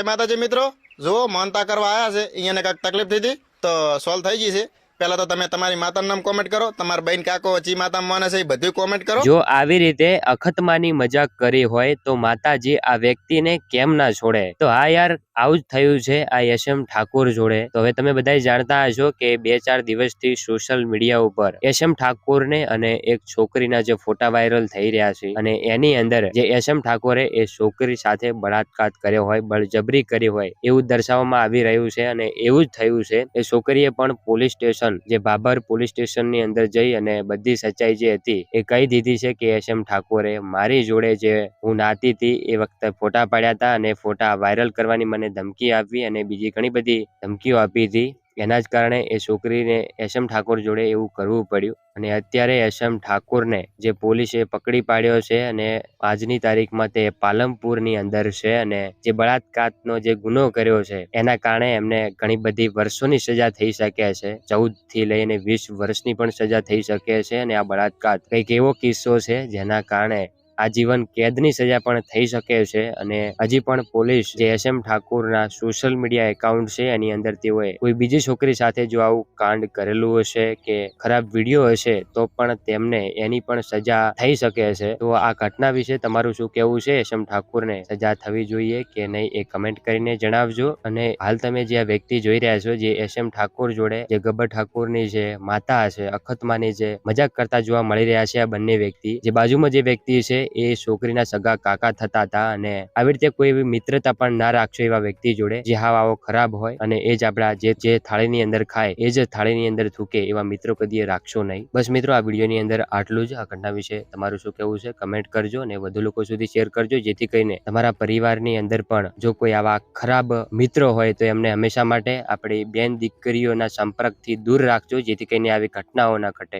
જય માતાજી મિત્રો. જુઓ, માનતા કરવા આવ્યા છે. અહીંયાને કાંઈક તકલીફ થઈ હતી તો સોલ્વ થઈ ગઈ છે. પહેલા તો તમે તમારી માતાનું નામ કોમેન્ટ કરો, તમારા બહેન કાકો ચી માતા માને છે એ બધું કોમેન્ટ કરો. જો આવી રીતે અખતમાની મજાક કરી હોય તો માતાજી આ વ્યક્તિને કેમ ના છોડે? તો હા યાર, આવું જ થયું છે, આ યશમ ઠાકોર જોડે. તો હવે તમે બધા જાણતા હશો કે બે ચાર દિવસથી સોશિયલ મીડિયા ઉપર યશમ ઠાકોરને અને એક છોકરીના જે ફોટા વાયરલ થઈ રહ્યા છે અને એની અંદર જે યશમ ઠાકોરે એ છોકરી સાથે બળાત્કાર કર્યો હોય, બળજબરી કરી હોય એવું દર્શાવવામાં આવી રહ્યું છે અને એવું જ થયું છે. એ છોકરીએ પણ પોલીસ સ્ટેશન જે બાબર પોલીસ સ્ટેશનની અંદર જઈ અને બધી સચ્ચાઈ જે હતી એ કહી દીધી છે કે એસએમ ઠાકોરે મારી જોડે જે હું નાતી હતી એ વખતે ફોટા પાડ્યા હતા અને ફોટા વાયરલ કરવાની મને ધમકી આપી અને બીજી ઘણી બધી ધમકીઓ આપી હતી. એના જ કારણે એ છોકરીને એસએમ ઠાકોર જોડે એવું કરવું પડ્યું. અને અત્યારે એસએમ ઠાકોરને જે પોલીસે પકડી પાડ્યો છે અને આજની તારીખમાં તે પાલમપુરની અંદર છે અને જે બળાત્કારનો જે ગુનો કર્યો છે, એના કારણે એમને ઘણી બધી વર્ષોની સજા થઈ શકે છે. ચૌદથી લઈને વીસ વર્ષની પણ સજા થઈ શકે છે અને આ બળાત્કાર કંઈક એવો કિસ્સો છે જેના કારણે આજીવન કેદની સજા પણ થઈ શકે છે અને હજી પણ પોલીસ જે એસ એમ ઠાકુરના સોશિયલ મીડિયા એકાઉન્ટ છે એની અંદર તેઓએ કોઈ બીજી છોકરી સાથે જો આવું કાંડ કરેલું હશે કે ખરાબ વીડિયો હશે તો પણ તેમને એની પણ સજા થઈ શકે છે. તો આ ઘટના વિશે તમારું શું કહેવું છે? એસ એમ ઠાકુરને સજા થવી જોઈએ કે નહીં એ કમેન્ટ કરીને જણાવજો. અને હાલ તમે જે આ વ્યક્તિ જોઈ રહ્યા છો, જે એસ એમ ઠાકુર જોડે, જે ગબ્બર ઠાકુરની જે માતા છે અખતમાની જે મજાક કરતા જોવા મળી રહ્યા છે આ બંને વ્યક્તિ, જે બાજુમાં જે વ્યક્તિ છે એ છોકરીના સગા કાકા થતા હતા અને આવી રીતે કોઈ એવી મિત્રતા પણ ના રાખશો એવા વ્યક્તિ જોડે. જે હાવ આવો ખરાબ હોય અને એ જ આપણા જે જે થાળીની અંદર ખાય, એ જ થાળીની અંદર થૂકે એવા મિત્રો કદી રાખશો નહીં. બસ મિત્રો, આ વિડીયોની અંદર આટલું જ. આ ઘટના વિશે તમારું શું કહેવું છે કમેન્ટ કરજો અને વધુ લોકો સુધી શેર કરજો, જેથી કરીને તમારા પરિવારની અંદર પણ જો કોઈ આવા ખરાબ મિત્રો હોય તો એમને હંમેશા માટે આપણી બેન દીકરીઓના સંપર્કથી દૂર રાખજો, જેથી કરીને આવી ઘટનાઓ ના ઘટે.